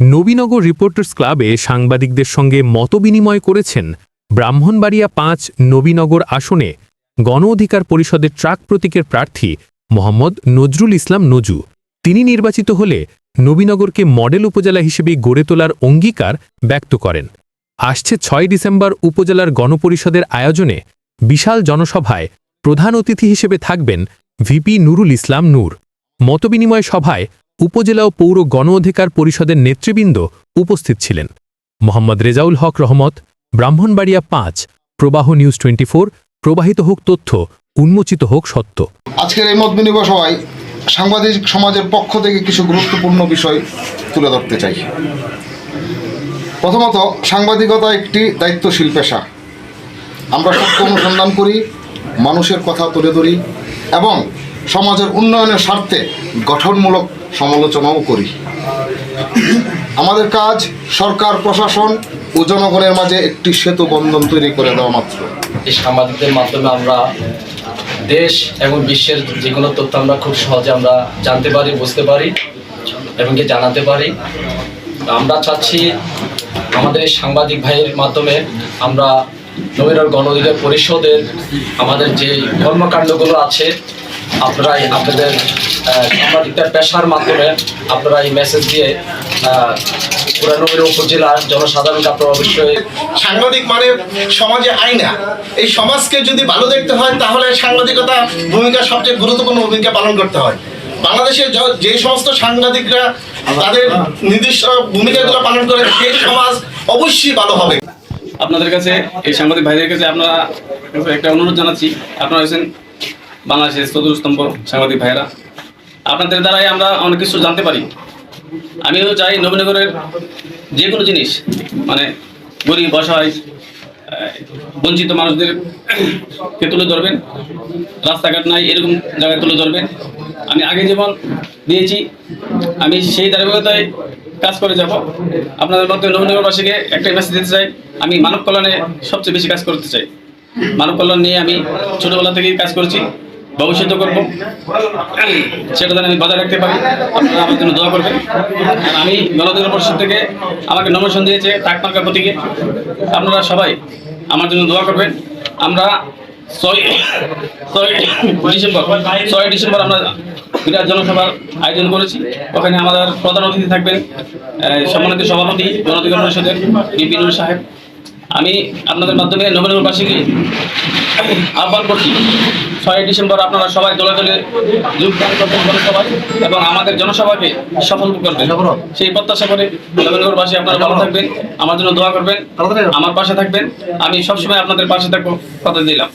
Nabinagar reporters ক্লাবে সাংবাদিকদের সঙ্গে মতবিনিময় করেছেন ব্রাহ্মণবাড়িয়া পাঁচ নবীনগর আসনে গণ অধিকার পরিষদের ট্রাক প্রতীকের প্রার্থী মোহাম্মদ নজরুল ইসলাম নজু। তিনি নির্বাচিত হলে নবীনগরকে মডেল উপজেলা হিসেবে গড়ে তোলার অঙ্গীকার ব্যক্ত করেন। আসছে ছয় ডিসেম্বর উপজেলার গণপরিষদের আয়োজনে বিশাল জনসভায় প্রধান অতিথি হিসেবে থাকবেন ভিপি নুরুল ইসলাম নূর। মতবিনিময় সভায় উপজেলা ও পৌর গণ অধিকার পরিষদের নেতৃবৃন্দ উপস্থিত ছিলেন। মোহাম্মদ রেজাউল হক রহমত, ব্রাহ্মণবাড়িয়া পাঁচ, প্রবাহ নিউজ টোয়েন্টি প্রবাহিত হোক তথ্য, উন্মোচিত হোক সত্য। আজকের এই মত বিনিময় সভায় সাংবাদিক সমাজের পক্ষ থেকে কিছু গুরুত্বপূর্ণ বিষয় তুলে ধরতে চাই। প্রথমত, সাংবাদিকতা একটি দায়িত্বশীল পেশা। আমরা সত্য অনুসন্ধান করি, মানুষের কথা তুলে ধরি এবং সমাজের উন্নয়নের স্বার্থে গঠনমূলক সমালোচনাও করি। আমাদের কাজ সরকার, প্রশাসন ও জনগণের মাঝে একটি সেতু বন্ধন তৈরি করে দেওয়া মাত্র। এই সাংবাদিকদের মাধ্যমে আমরা দেশ এবং বিশ্বের যে কোনো তথ্য আমরা খুব সহজে আমরা জানতে পারি, বুঝতে পারি এবং কি জানাতে পারি। আমরা চাচ্ছি আমাদের এই সাংবাদিক ভাইয়ের মাধ্যমে আমরা নবীনগর গণ অধিকার পরিষদের আমাদের যে কর্মকাণ্ডগুলো আছে আপনারা আপনাদের সাংবাদিকতার পেশার মাধ্যমে আপনারা এই মেসেজ দিয়ে আহ, পুরা উপজেলার জনসাধারণকে আপনারা অবশ্যই সাংবাদিক মানে সমাজে আয়না। এই সমাজকে যদি ভালো দেখতে হয় তাহলে সাংবাদিকতা ভূমিকা সবচেয়ে গুরুত্বপূর্ণ ভূমিকা পালন করতে হয়। বাংলাদেশে য- যে সমস্ত সাংবাদিকরা তাদের নির্দিষ্ট ভূমিকাগুলো পালন করে সেই সমাজ অবশ্যই ভালো হবে। আপনাদের কাছে এই সাংবাদিক ভাইদের কাছে আপনারা একটা অনুরোধ জানাচ্ছি। আপনারা হচ্ছেন বাংলাদেশের চতুর্স্তম্ভ সাংবাদিক ভাইয়েরা। আপনাদের দ্বারাই আমরা অনেক কিছু জানতে পারি। আমিও চাই নবীনগরের যে কোনো জিনিস মানে গরিব আহ, বঞ্চিত মানুষদের কে তুলে ধরবেন। রাস্তাঘাট নাই এরকম জায়গায় তুলে ধরবেন। আমি আগে যেমন দিয়েছি আমি সেই ধারাবাহিকতায় কাজ করে যাব। আপনাদের মধ্যে নবীনগরবাসীকে একটা মেসেজ দিতে চাই আমি মানব কল্যাণে সবচেয়ে বেশি কাজ করতে চাই। মানব কল্যাণ নিয়ে আমি ছোটোবেলা থেকেই কাজ করছি। ভবিষ্যতে করব। সেটা যেন আমি বজায় রাখতে পারি, আপনারা আমার জন্য দোয়া করবেন। আর আমি গণতন্ত্র পরিষদ থেকে আমাকে নমিনেশন দিয়েছে টাকমার্কা প্রতীকে। আপনারা সবাই আমার জন্য দোয়া করবেন। আমরা ছয় ছয় ডিসেম্বর ছয় ডিসেম্বর আমরা বিরাট জনসভার আয়োজন করেছি। ওখানে আমাদের প্রধান অতিথি থাকবেন সম্মানিত সভাপতি গণঅধিকার পরিষদের বিপিনুর সাহেব। আমি আপনাদের মাধ্যমে নবীনগরবাসীকে আহ্বান করছি। ছয় ডিসেম্বর আপনারা সবাই দলে দলে যোগদান করবেন জনসভায় এবং আমাদের জনসভাকে সফল করবেন। সেই প্রত্যাশা করে নবীনগরবাসী আপনারা ভালো থাকবেন আমার জন্য দোয়া করবেন আমার পাশে থাকবেন। আমি সবসময় আপনাদের পাশে থাকব কথা দিলাম।